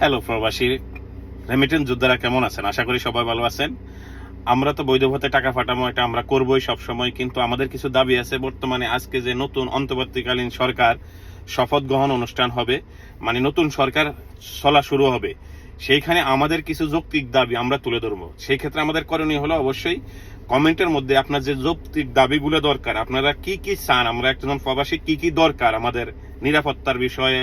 Hello প্রবাসী remittance যোদ্ধারা কেমন আছেন? আশা করি সবাই ভালো আছেন। আমরা তো বৈধ ভাতে টাকা ফাটামো এটা আমরা করবোই সব সময় কিন্তু আমাদের কিছু দাবি আছে। বর্তমানে আজকে যে নতুন অন্তর্বর্তীকালীন সরকার শপথ গ্রহণ অনুষ্ঠান হবে মানে নতুন সরকার চলা শুরু হবে, সেইখানে আমাদের কিছু যৌক্তিক দাবি আমরা তুলে ধরবো। সেই ক্ষেত্রে আমাদের করণীয় হলো অবশ্যই কমেন্টের মধ্যে আপনার যে যৌক্তিক দাবিগুলো দরকার, আপনারা কি কি চান, আমরা একজন প্রবাসী, কি কি দরকার আমাদের নিরাপত্তার বিষয়ে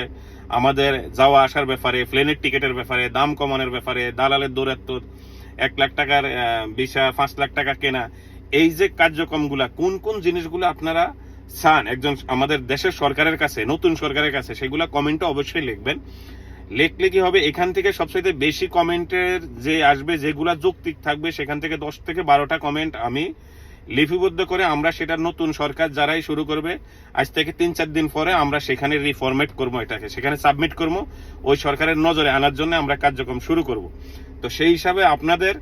আমাদের যাওয়া আসার ব্যাপারে প্লেনের টিকিটের ব্যাপারে, দাম কমানোর ব্যাপারে, দালালের দৌরাত্ম, এক লাখ টাকার ভিসা, পাঁচ লাখ টাকা কেনা, এই যে কার্যক্রমগুলা, কোন কোন জিনিসগুলো আপনারা চান? একজন আমাদের দেশের সরকারের কাছে, নতুন সরকারের কাছে, সেগুলা কমেন্টে অবশ্যই লিখবেন। লিখলে কি হবে? এখান থেকে সবচেয়ে বেশি কমেন্টের যে আসবে, যেগুলা যৌক্তিক থাকবে, সেখান থেকে দশ থেকে বারোটা কমেন্ট আমি লিপিবদ্ধ করে আমরা সেটা নতুন সরকার যারাই শুরু করবে, আজ থেকে তিন চার দিন পরে আমরা সেখানে রিফরমেট করব এটাকে, সেখানে সাবমিট করব, ওই সরকারের নজরে আনার জন্য আমরা কার্যক্রম শুরু করব। তো সেই হিসাবে আপনাদের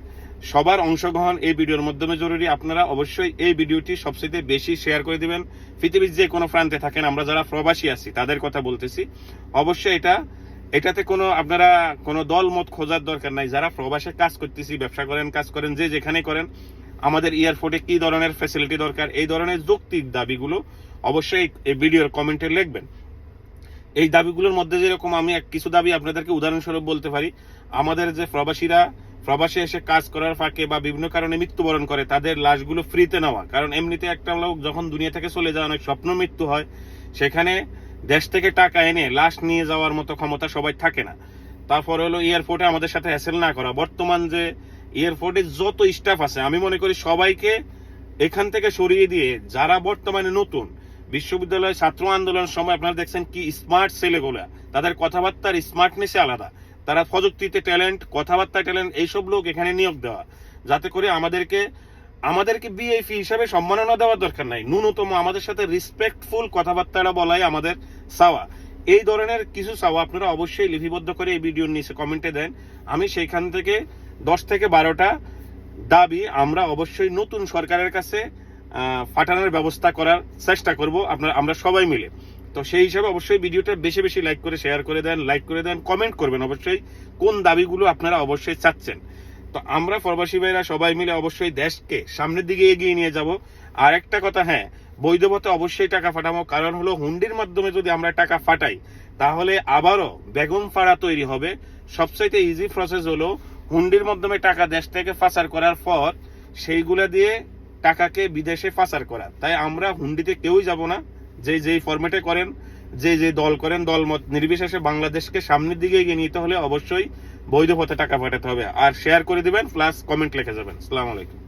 সবার অংশগ্রহণ এই ভিডিওর মাধ্যমে জরুরি। আপনারা অবশ্যই এই ভিডিওটি সবচেয়ে বেশি শেয়ার করে দিবেন। পৃথিবীর যে কোনো প্রান্তে থাকেন, আমরা যারা প্রবাসী আছি, তাদের কথা বলতেছি। অবশ্যই এটা, এটাতে কোনো আপনারা কোনো দল মত খোঁজার দরকার নাই। যারা প্রবাসে কাজ করতেছি, ব্যবসা করেন, কাজ করেন, যে যেখানে করেন আমাদের এয়ারপোর্টে কি ধরনের ফ্যাসিলিটি দরকার, এই ধরনের যৌক্তিক দাবিগুলো অবশ্যই এই ভিডিওর কমেন্টে লিখবেন। এই দাবিগুলোর মধ্যে যেরকম আমি কিছু দাবি আপনাদেরকে উদাহরণস্বরূপ বলতে পারি, আমাদের যে প্রবাসীরা, প্রবাসে এসে কাজ করার ফাঁকে বা বিভিন্ন কারণে মৃত্যুবরণ করে, তাদের লাশগুলো ফ্রিতে নেওয়া। কারণ এমনিতে একটা লোক যখন দুনিয়া থেকে চলে যায় অনেক স্বপ্ন মৃত্যু হয়, সেখানে দেশ থেকে টাকা এনে লাশ নিয়ে যাওয়ার মতো ক্ষমতা সবাই থাকে না। তারপরে হলো এয়ারপোর্টে আমাদের সাথে হ্যাসেল না করা। বর্তমান যে এয়ারপোর্টে যত স্টাফ আছে, আমি মনে করি সবাইকে এখান থেকে সরিয়ে দিয়ে, যারা বর্তমানে নতুন, বিশ্ববিদ্যালয় ছাত্র আন্দোলনের সময় আপনারা দেখছেন কি স্মার্ট ছেলেগুলা, তাদের কথাবার্তার স্মার্টনেসে আলাদা। তারা প্রযুক্তিতে ট্যালেন্ট কথাবার্তা ট্যালেন্ট এইসব লোক এখানে নিয়োগ দেওয়া। যাতে করে আমাদেরকে আমাদেরকে বিএফি হিসাবে সম্মাননা দেওয়ার দরকার নাই। ন্যূনতম আমাদের সাথে রেসপেক্টফুল কথাবার্তাটা বলাই আমাদের চাওয়া। এই ধরনের কিছু চাওয়া আপনারা অবশ্যই লিপিবদ্ধ করে এই ভিডিওর নিচে কমেন্টে দেন। আমি সেইখান থেকে দশ থেকে বারোটা দাবি আমরা অবশ্যই নতুন সরকারের কাছে ফাটানোর ব্যবস্থা করার চেষ্টা করব আপনারা, আমরা সবাই মিলে। তো সেই হিসাবে অবশ্যই ভিডিওটা বেশি বেশি লাইক করে শেয়ার করে দেন লাইক করে দেন কমেন্ট করবেন অবশ্যই কোন দাবিগুলো আপনারা অবশ্যই চাচ্ছেন। তো আমরা প্রবাসী ভাইরা সবাই মিলে অবশ্যই দেশকে সামনের দিকে এগিয়ে নিয়ে যাব। আর একটা কথা হ্যাঁ বৈধ অবশ্যই টাকা ফাটাবো, কারণ হলো হুন্ডির মাধ্যমে যদি আমরা টাকা ফাটাই, তাহলে আবারও বেগম ফাড়া তৈরি হবে। সবচাইতে ইজি প্রসেস হলো হুন্ডির মাধ্যমে টাকা দেশ থেকে পাচার করার পর সেইগুলা দিয়ে টাকাকে বিদেশে পাচার করা। তাই আমরা হুন্ডিতে কেউই যাব না। যে যেই ফরম্যাটে করেন যে যে দল করেন দল মত নির্বিশেষে বাংলাদেশকে সামনের দিকে এগিয়ে নিতে হলে অবশ্যই বৈধ পথে টাকা পাঠাতে হবে। আর শেয়ার করে দিবেন প্লাস কমেন্ট লিখে যাবেন। সালাম আলাইকুম।